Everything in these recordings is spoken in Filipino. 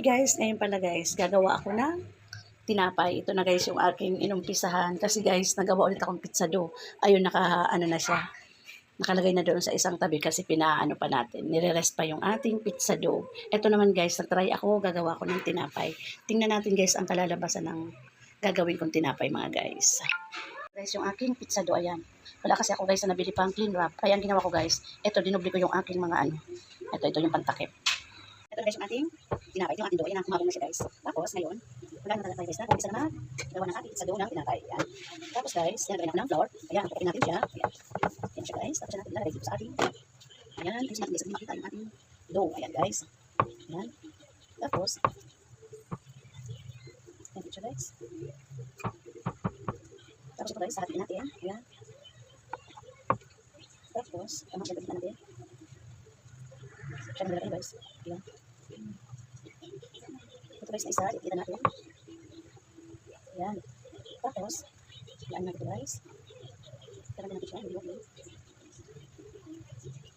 Hi guys, ngayon pala guys, gagawa ako ng tinapay. Ito na guys yung aking inumpisahan. Kasi guys, nagawa ulit akong pizza dough. Ayun, naka, ano na siya. Nakalagay na doon sa isang tabi kasi pinaano pa natin. Nire-rest pa yung ating pizza dough. Ito naman guys, nagtry ako, gagawa ko ng tinapay. Tingnan natin guys ang kalalabasan ng gagawin kong tinapay mga guys. Guys, yung aking pizza dough, ayan. Wala kasi ako guys na nabili pang clean wrap. Kaya ang ginawa ko guys, ito, dinubli ko yung aking mga ano. Ito, ito yung pantakip. Ito guys yung ating tinapay. Ito yung ating dough. Ayan, kumabong na siya guys. Tapos ngayon, wala na tayo guys na. Kung isa na gawa ng ating pizza dough ng tinapay. Ayan. Tapos guys, yan ako ng flour. Ayan, pupukin natin siya. Ayan. Ayan siya guys. Tapos natin ilalagay dito sa ating. Ayan, guys natin guys. Hindi makita yung ating dough. Ayan guys. Ayan. Tapos, ayan siya guys. Tapos ito guys, hatiin natin. Ayan. Tapos, tama siya natin. Siya naglalagay guys. Ayan. Ito guys na isa, ikita natin. Ayan. Tapos, ilaan natin guys. Talaga natin siya, hindi okay.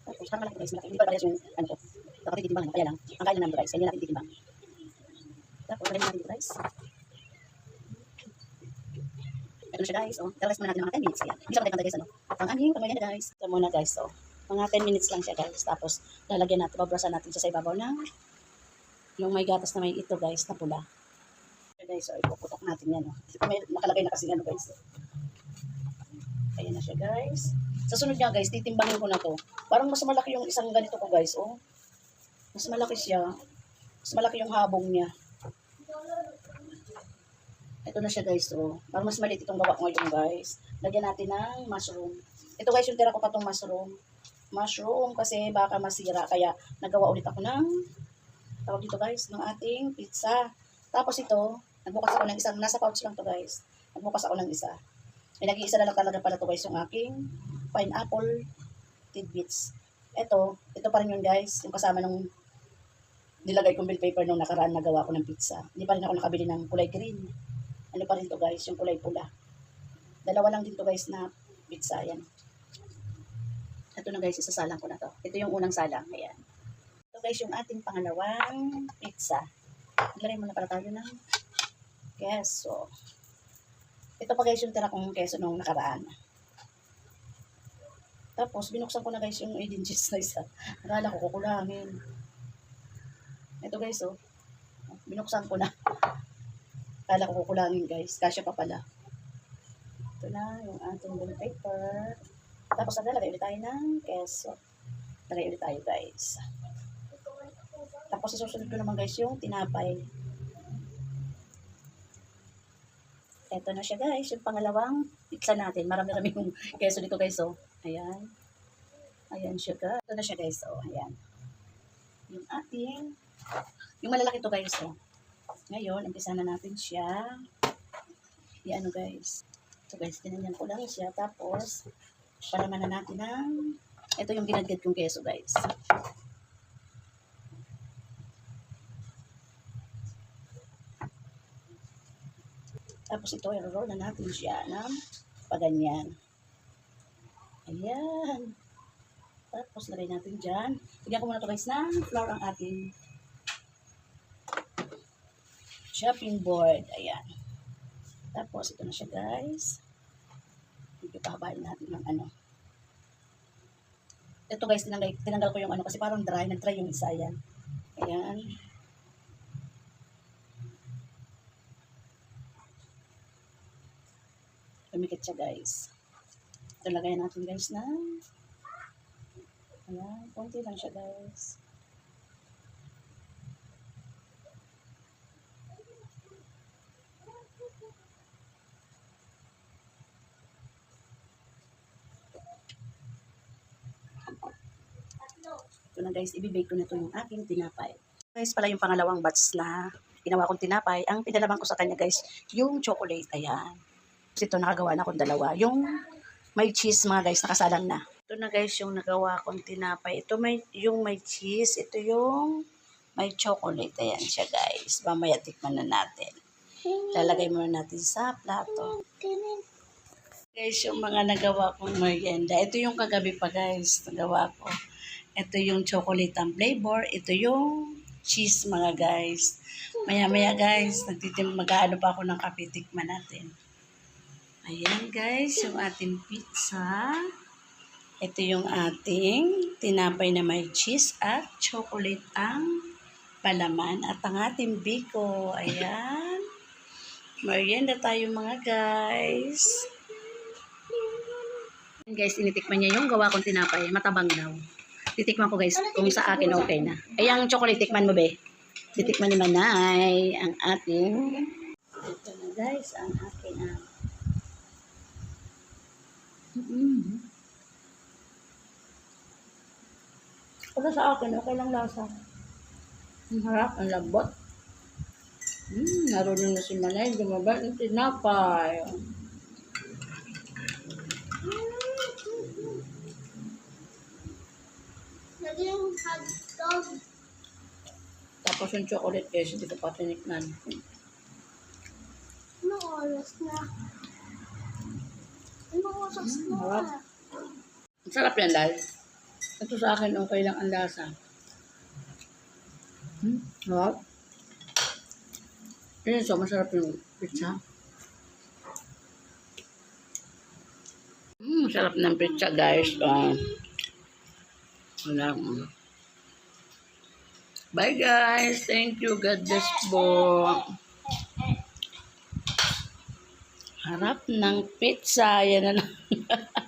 Tapos, parang malaki guys, malaki. Hindi pa parehas yung, ano ko. Baka titimbang, kaya lang. Ang kaya lang namin guys, hindi natin titimbang. Tapos, lagyan natin guys. Ito na siya guys, oh. Tara muna natin mga 10 minutes. Ayan. Hindi siya matay guys, ano. Ang aming pagmaya na guys. Ito muna guys, oh. Mga 10 minutes lang siya guys. Tapos, lalagyan natin, babrasan natin siya sa ibabaw ng yung may gatas na may ito guys, na pula. So guys, so ipuputok natin yan. Oh. May nakalagay na kasi ano guys. Ayan na siya guys. Sa sunod nga guys, titimbangin ko na to. Parang mas malaki yung isang ganito ko guys. Oh. Mas malaki siya. Mas malaki yung habong niya. Ito na siya guys. Oh. Parang mas maliit itong gawa ko ngayon guys. Lagyan natin ng mushroom. Ito guys, yung tira ko pa tong mushroom. Mushroom kasi baka masira. Kaya nagawa ulit ako ng tawag dito guys, ng ating pizza. Tapos ito, nagbukas ako ng isang, nasa pouch lang to guys. Nagbukas ako ng isa. May nag-iisa na lang talaga pala to guys, yung aking pineapple tidbits. Ito, ito pa rin yun guys, yung kasama nung nilagay kong bill paper nung nakaraan na gawa ko ng pizza. Hindi pa rin ako nakabili ng kulay green. Ano pa rin to guys, yung kulay pula. Dalawa lang din to guys na pizza, yan. Ito na guys, isasalang ko na to. Ito yung unang salang, ayan. Guys, yung ating pangalawang pizza. Ilagay muna para tayo ng keso. Ito pa guys yung tira kong keso nung nakaraan. Tapos, binuksan ko na guys yung 18 cheese na isa. Ko kukulangin. Ito guys, oh. Binuksan ko na. Akala ko kukulangin guys. Kasya pa pala. Ito na yung ating bell paper. Tapos, naglalagay ulit tayo ng keso. Lagay ulit tayo guys. Tapos isusunod ko naman guys yung tinapay. Ito na siya guys, yung pangalawang pizza natin. Marami-rami yung keso dito guys, oh. Ayan. Ayan siya guys. Ito na siya guys, oh. Ayan. Yung ating, yung malalaki to guys, oh. Ngayon, umpisa na natin siya. Yan ano guys. So guys, tinanyan ko lang siya. Tapos, palaman na natin ng, ito yung ginagad kong keso guys. Tapos ito, i-roll na natin siya ng paganyan. Ayan. Tapos lagay natin dyan. Bigyan ko muna ito guys ng flour ang ating chopping board. Ayan. Tapos ito na siya guys. Medyo pahabain natin ng ano. Ito guys, tinanggal, tinanggal ko yung ano kasi parang dry. Nag-dry yung isa. Ayan. Ayan. Lumikit siya guys. Ito lagay natin guys na ayan, konti lang siya guys. Ito na guys, ibibake ko na ito yung aking tinapay. Guys, pala yung pangalawang batch na ginawa kong tinapay. Ang pinalaman ko sa kanya guys, yung chocolate. Ayan. Ito nakagawa na akong dalawa. Yung may cheese mga guys, nakasalang na. Ito na guys yung nagawa kong tinapay. Ito may, yung may cheese. Ito yung may chocolate. Ayan siya guys. Mamaya tikman na natin. Lalagay muna natin sa plato. Guys, yung mga nagawa kong merienda. Ito yung kagabi pa guys, nagawa ko. Ito yung chocolate ang flavor. Ito yung cheese mga guys. Maya-maya guys, nagtitim mag-aano pa ako ng kape, tikman natin. Ayan guys, yung ating pizza. Ito yung ating tinapay na may cheese at chocolate ang palaman. At ang ating biko, ayan. Merienda tayo mga guys. Ayan, Guys, tinitikman niya yung gawa kong tinapay. Matabang daw. Titikman ko guys kung sa akin okay na. Ay, ang chocolate, tikman mo be. Titikman ni Manay ang ating... Ito na guys, ang aking... Mm. Para sa akin, okay lang lasa. Ang harap, ang lambot. Hmm, narunong na si Manay, gumaba ng tinapay. Naging hotdog. Tapos yung chocolate guys, hindi ko pa tinikman. Ano oras na? Ano oras Mm, na? harap. Ang sarap yan, Lal. Ito sa akin, okay lang ang lasa. Hmm, harap. Yun, so masarap yung pizza. Hmm, sarap ng pizza, guys. Oh. Wala. mm. Bye, guys. Thank you. God bless po. Harap ng pizza. Yan na lang.